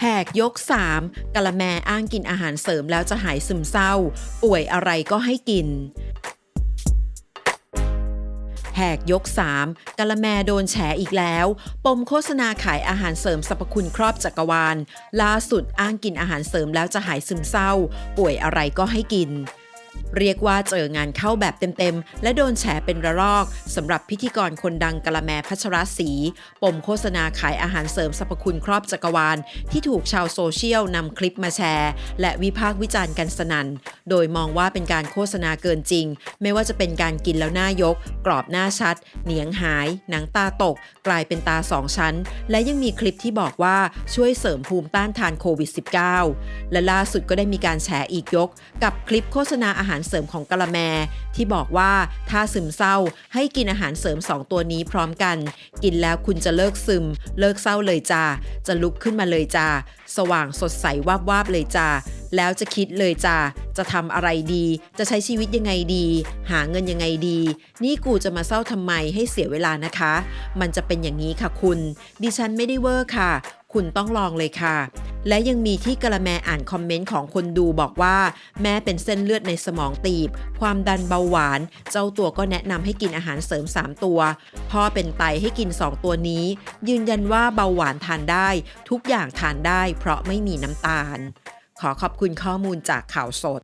แหกยก 3กะละแมอ้างกินอาหารเสริมแล้วจะหายซึมเศร้า ป่วยอะไรก็ให้กิน แหกยก 3กะละแมโดนแฉอีกแล้ว ปมโฆษณาขายอาหารเสริมสรรพคุณครอบจักรวาล ล่าสุดอ้างกินอาหารเสริมแล้วจะหายซึมเศร้า ป่วยอะไรก็ให้กิน เรียกว่าเจองานเข้าแบบเต็มๆ และโดนแฉเป็นระลอกสำหรับพิธีกรคนดังกะละแมพัชรศรีปมโฆษณาขายอาหารเสริมสรรพคุณครอบจักรวาล ที่ถูกชาวโซเชียลนำคลิปมาแชร์ และวิพากษ์วิจารณ์กันสนัน่น โดยมองว่าเป็นการโฆษณาเกินจริง ไม่ว่าจะเป็นการกินแล้วหน้ายก กรอบหน้าชัด เหนียงหาย หนังตาตก กลายเป็นตาสองชั้น และยังมีคลิปที่บอกว่าช่วยเสริมภูมิต้านทานโควิด -19 และล่าสุดก็ได้มีการแฉอีกยก กับคลิปโฆษณาอาหารหารเสริมของกะละแม ที่บอกว่าถ้าซึมเศร้าให้กินอาหารเสริม 2 ตัวนี้พร้อมกัน กินแล้วคุณจะเลิกซึม เลิกเศร้าเลยจ้าจะลุกขึ้นมาเลยจ้าสว่างสดใสวาบวาบเลยจ้าแล้วจะคิดเลยจ้าจะทำอะไรดี จะใช้ชีวิตยังไงดี หาเงินยังไงดี นี่กูจะมาเศร้าทำไมให้เสียเวลานะคะ มันจะเป็นอย่างนี้ค่ะคุณ ดิฉันไม่ได้เวอร์ค่ะ คุณต้องลองเลยค่ะ และยังมีที่กระแมอ่านคอมเมนต์ของคนดูบอกว่า แม่เป็นเส้นเลือดในสมองตีบ ความดันเบาหวาน เจ้าตัวก็แนะนำให้กินอาหารเสริม 3 ตัว พ่อเป็นไตให้กิน 2 ตัวนี้ ยืนยันว่าเบาหวานทานได้ ทุกอย่างทานได้ เพราะไม่มีน้ำตาล ขอขอบคุณข้อมูลจากข่าวสด